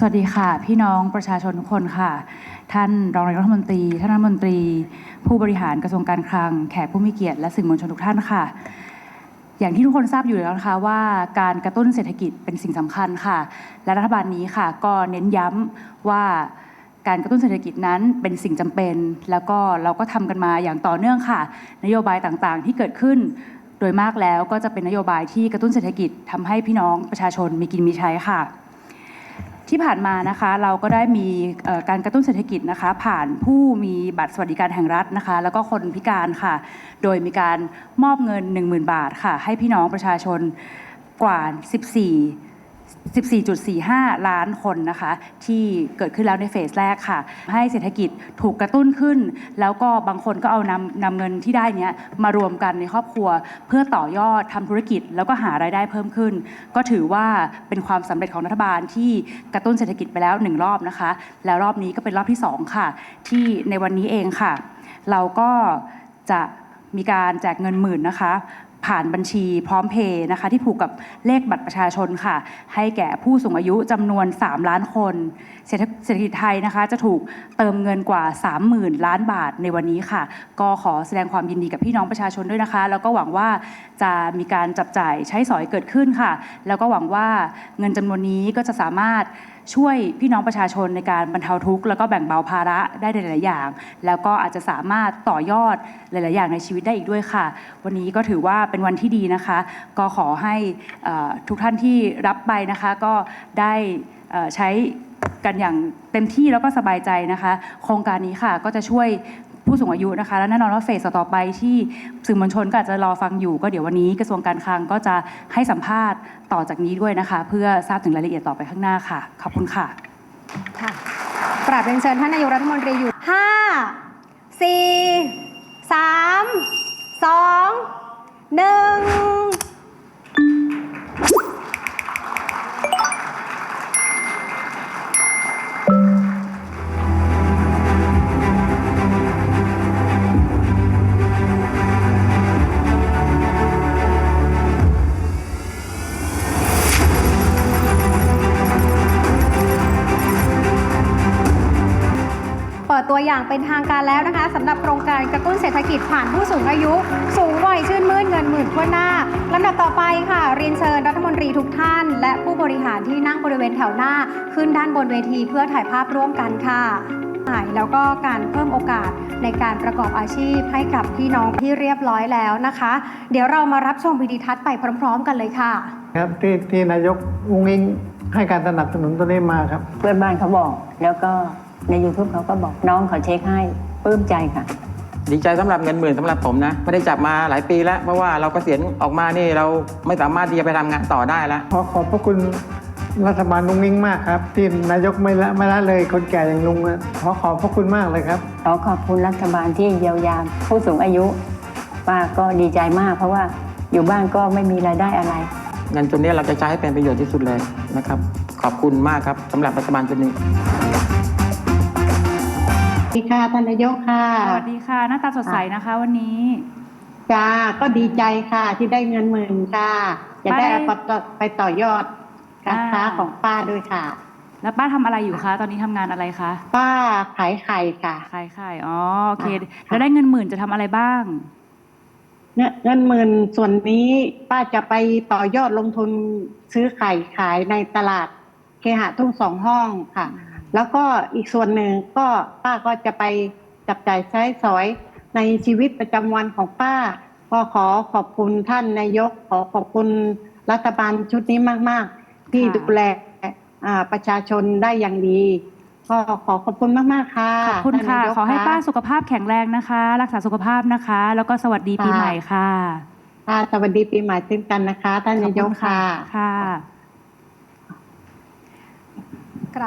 สวัสดีค่ะ พี่น้องประชาชนทุกคนค่ะ ท่านรองนายกรัฐมนตรี ท่านรัฐมนตรี ผู้บริหารกระทรวงการคลัง แขกผู้มีเกียรติและสื่อมวลชนทุกท่านค่ะ อย่างที่ทุกคนทราบอยู่แล้วนะคะว่าการกระตุ้นเศรษฐกิจเป็นสิ่งสำคัญค่ะ และรัฐบาลนี้ค่ะ ก็เน้นย้ำว่าการกระตุ้นเศรษฐกิจนั้นเป็นสิ่งจำเป็น แล้วก็เราก็ทำกันมาอย่างต่อเนื่องค่ะ นโยบายต่างๆ ที่เกิดขึ้น โดยมากแล้วก็จะเป็นนโยบายที่กระตุ้นเศรษฐกิจทำให้พี่น้องประชาชนมีกินมีใช้ค่ะ ที่ผ่านมานะคะเราก็ได้มีการกระตุ้นเศรษฐกิจนะคะ ผ่านผู้มีบัตรสวัสดิการแห่งรัฐนะคะ แล้วก็คนพิการค่ะ โดยมีการมอบเงิน 10,000 บาทค่ะ ให้พี่น้องประชาชนกว่า 14 14.45 ล้านคนนะคะ ที่เกิดขึ้นแล้วในเฟสแรกค่ะ ให้เศรษฐกิจถูกกระตุ้นขึ้น แล้วก็บางคนก็เอานำนำเงินที่ได้เนี้ยมารวมกันในครอบครัว เพื่อต่อยอดทำธุรกิจ แล้วก็หารายได้เพิ่มขึ้น ก็ถือว่าเป็นความสำเร็จของรัฐบาลที่กระตุ้นเศรษฐกิจไปแล้วหนึ่งรอบนะคะ แล้วรอบนี้ก็เป็นรอบที่สองค่ะ ที่ในวันนี้เองค่ะ เราก็จะมีการแจกเงินหมื่นนะคะ ผ่านบัญชีพร้อมเพย์นะคะที่ผูกกับเลขบัตรประชาชนค่ะ ให้แก่ผู้สูงอายุจำนวน 3 ล้านคน เศรษฐกิจไทยนะคะจะถูกเติมเงินกว่า 30,000 ล้านบาทในวันนี้ค่ะ ก็ขอแสดงความยินดีกับพี่น้องประชาชนด้วยนะคะ แล้วก็หวังว่าจะมีการจับจ่ายใช้สอยเกิดขึ้นค่ะ แล้วก็หวังว่าเงินจำนวนนี้ก็จะสามารถ ช่วยพี่น้องประชาชนในการบรรเทาทุกข์แล้วก็แบ่งเบาภาระได้ในหลายๆอย่าง แล้วก็อาจจะสามารถต่อยอดหลาย ๆ อย่างในชีวิตได้อีกด้วยค่ะ วันนี้ก็ถือว่าเป็นวันที่ดีนะคะ ก็ขอให้ทุกท่านที่รับไปนะคะก็ได้ใช้กันอย่างเต็มที่แล้วก็สบายใจนะคะ โครงการนี้ค่ะก็จะช่วย ผู้สูงอายุนะคะ และแน่นอนว่าเฟสต่อไปที่สื่อมวลชนก็อาจจะรอฟังอยู่ ก็เดี๋ยววันนี้กระทรวงการคลังก็จะให้สัมภาษณ์ต่อจากนี้ด้วยนะคะ เพื่อทราบถึงรายละเอียดต่อไปข้างหน้าค่ะ ขอบคุณค่ะค่ะกราบเรียนเชิญท่านนายกรัฐมนตรีอยู่ 5 4 3 2 1 ตัวอย่างเป็นทางการแล้วนะคะสำหรับโครงการกระตุ้นเศรษฐกิจผ่านผู้สูงอายุ สูงวัยชื่นมื่นเงินหมื่นทั่วหน้าลำดับต่อไปค่ะ เรียนเชิญรัฐมนตรีทุกท่าน และผู้บริหารที่นั่งบริเวณแถวหน้า ขึ้นด้านบนเวทีเพื่อถ่ายภาพร่วมกันค่ะแล้วก็การเพิ่มโอกาสในการประกอบอาชีพให้กับพี่น้องที่เรียบร้อยแล้วนะคะ เดี๋ยวเรามารับชมวิดีทัศน์ไปพร้อม ๆ กันเลยค่ะ ครับที่ที่นายกอุ้งอิงให้การสนับสนุนตัวนี้มาครับ เพื่อนบ้านเขาบอกแล้วก็ ใน YouTube เขาก็บอกน้องเขาเช็คให้ปลื้มใจค่ะ ดีใจสำหรับเงินหมื่นสำหรับผมนะ ไม่ได้จับมาหลายปีแล้ว เพราะว่าเรากเกษียณออกมานี่เราไม่สามารถที่จะไปทำงานต่อได้แล้ว ขอขอบพระคุณรัฐบาลลุงอิงมากครับ ที่นายกไม่ละไม่ละเลยคนแก่อย่างลุงอะขอขอบพระคุณมากเลยครับ ขอขอบคุณรัฐบาลที่เยียวยาผู้สูงอายุป้าก็ดีใจมาก เพราะว่าอยู่บ้านก็ไม่มีรายได้อะไร เงินตัวนี้เราจะใช้ให้เป็นประโยชน์ที่สุดเลยนะครับ ขอบคุณมากครับสำหรับรัฐบาลชุดนี้สวัส ดีค่ะท่านนายกค่ะ สวัสดีค่ะหน้าตาสดใสนะคะ วันนี้จ้าก็ดีใจค่ะที่ได้เงินหมื่นค่ะจะได้ไปเอาไปต่อไปต่อยอดการค้าอ่าของป้าด้วยค่ะ แล้วป้าทำอะไรอยู่คะ ตอนนี้ทำงานอะไรคะ ป้าขายไข่ค่ะ ขายไข่ อ๋อ โอเคค่ะแล้วได้เงินหมื่นจะทำอะไรบ้างเงินเงินหมื่นส่วนนี้ป้าจะไปต่อยอดลงทุนซื้อไข่ขายในตลาดเคหะทุ่งสองห้องค่ะ แล้วก็อีกส่วนหนึ่งก็ป้าก็จะไปจับจ่ายใช้สอยในชีวิตประจำวันของป้า ก็ขอขอบคุณท่านนายก ขอขอบคุณรัฐบาลชุดนี้มาก ๆ ที่ค่ะดูแลอ่าประชาชนได้อย่างดีก็ขอขอบคุณมาก ๆ ค่ะขอบคุณค่ะท่านนายกขอให้ะป้าสุขภาพแข็งแรงนะคะ รักษาสุขภาพนะคะ แล้วก็สวัสดีปีค่ะใหม่ค่ะ ค่ะ สวัสดีปีใหม่เช่นกันนะคะ ท่านนายกค่ะค่ะ